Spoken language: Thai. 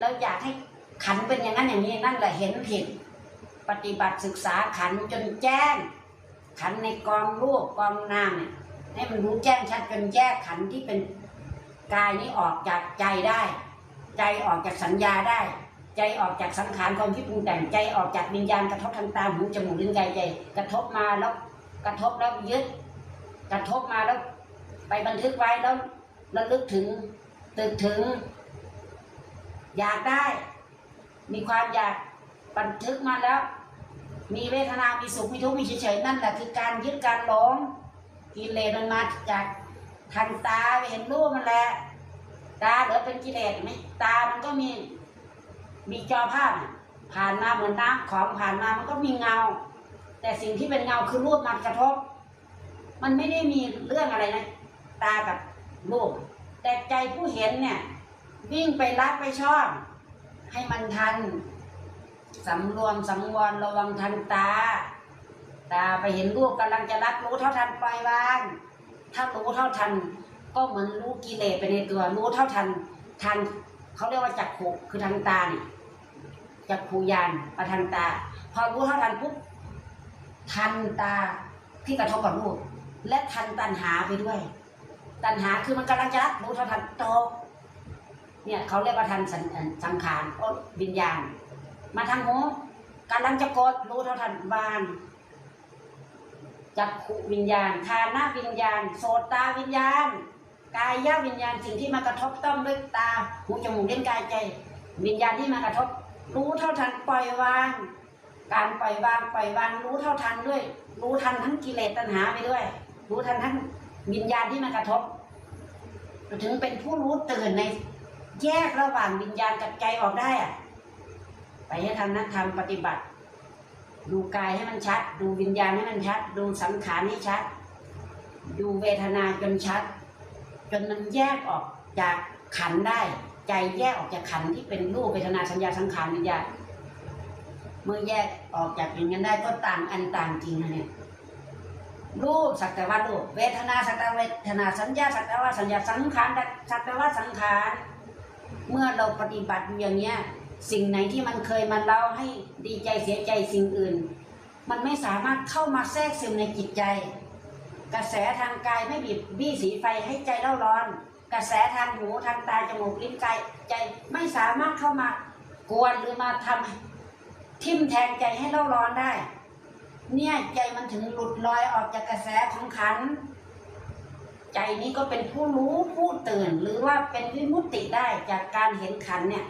เราอยากให้ขันเป็นอย่างนั้นอย่างนี้นั่นแหละเห็นผิด ปฏิบัติศึกษาขันจนแจ้ง ขันในกองรูปกองนามเนี่ยให้มันรู้แจ้งชัดจนแยกขันที่เป็นกายนี้ออกจากใจได้ ใจออกจากสัญญาได้ ใจออกจากสังขารความคิดปรุงแต่งใจออกจากวิญญาณกระทบทางตาหูจมูกลิ้นกายใจกระทบมาแล้วกระทบแล้วยึด กระทบมาแล้ว ไปบันทึกไว้แล้วระลึกถึงตึกถึง อยากได้ มีความอยากบันทึกมาแล้ว มีเวทนา มีสุข มีทุกข์ มีเฉยๆ นั่นแหละคือการยึดการหลงกิเลสมันมาจากทางตาไปเห็นรูปมันแหละ ตาเหลือเป็นกิเลสไหมตามันก็มี มีจอภาพ ผ่านมาเหมือนน้ำของผ่านมามันก็มีเงา แต่สิ่งที่เป็นเงาคือรูปมันกระทบ มันไม่ได้มีเรื่องอะไรนะ ตากับรูป แต่ใจผู้เห็นเนี่ย วิ่งไปรักไปชอบ ให้มันทันสำรวมสังวรระวังทันตา ตาไปเห็นรูปกำลังจะรักรู้เท่าทันปล่อยวาง ถ้ารู้เท่าทัน ก็เหมือนรู้กิเลสไปในตัว รู้เท่าทันทันเขาเรียกว่าจักขุคือทางตาเนี่ยจักขูยานประทางตา พอรู้เท่าทันปุ๊บทันตาที่กระทบกับรูป และทันตัณหาไปด้วย ตัณหาคือมันกำลังจะรักรู้เท่าทันตก เนี่ยเขาเรียกว่าทันสังสังขารวิญญาณ มาทางหูกำลังจะกดรู้เท่าทันวางจักขุวิญญาณคานาวิญญาณ โสตาวิญญาณ กายวิญญาณสิ่งที่มากระทบต้องด้วยตาหูจมูกเล่นกายใจ วิญญาณที่มากระทบ รู้เท่าทันปล่อยวาง การปล่อยวางปล่อยวางรู้เท่าทันด้วย รู้ทันทั้งกิเลสตัณหาไปด้วย รู้ทันทั้งวิญญาณที่มากระทบ ถึงเป็นผู้รู้ตื่นใน แยกระหว่างวิญญาณกับใจออกได้อะไปให้ทำนักธรรมปฏิบัติ ดูกายให้มันชัด ดูวิญญาณให้มันชัด ดูสังขารให้ชัด ดูเวทนาจนชัด จนมันแยกออกจากขันได้ ใจแยกออกจากขันที่เป็นรูปเวทนาสัญญาสังขารวิญญาณเมื่อแยกออกจากอย่างนั้นได้ก็ต่างอันต่างจริงนะเนี่ยรูปสักแต่ว่ารูปเวทนาสักแต่ว่าเวทนาสัญญาสักแต่ว่าสัญญาสังขารสักแต่ว่าสังขาร เมื่อเราปฏิบัติอย่างเนี้ย สิ่งไหนที่มันเคยมาเล่าให้ดีใจเสียใจสิ่งอื่น มันไม่สามารถเข้ามาแทรกซึมในจิตใจ กระแสทางกายไม่บีบบี้สีไฟให้ใจเล่าร้อน กระแสทางหูทางตาจมูกลิ้นกายใจไม่สามารถเข้ามากวนหรือมาทำทิ่มแทงใจให้เล่าร้อนได้ เนี่ยใจมันถึงหลุดลอยออกจากกระแสของขัน ใจนี้ก็เป็นผู้รู้ผู้ตื่น หรือว่าเป็นวิมุตติได้จากการเห็นขันเนี่ย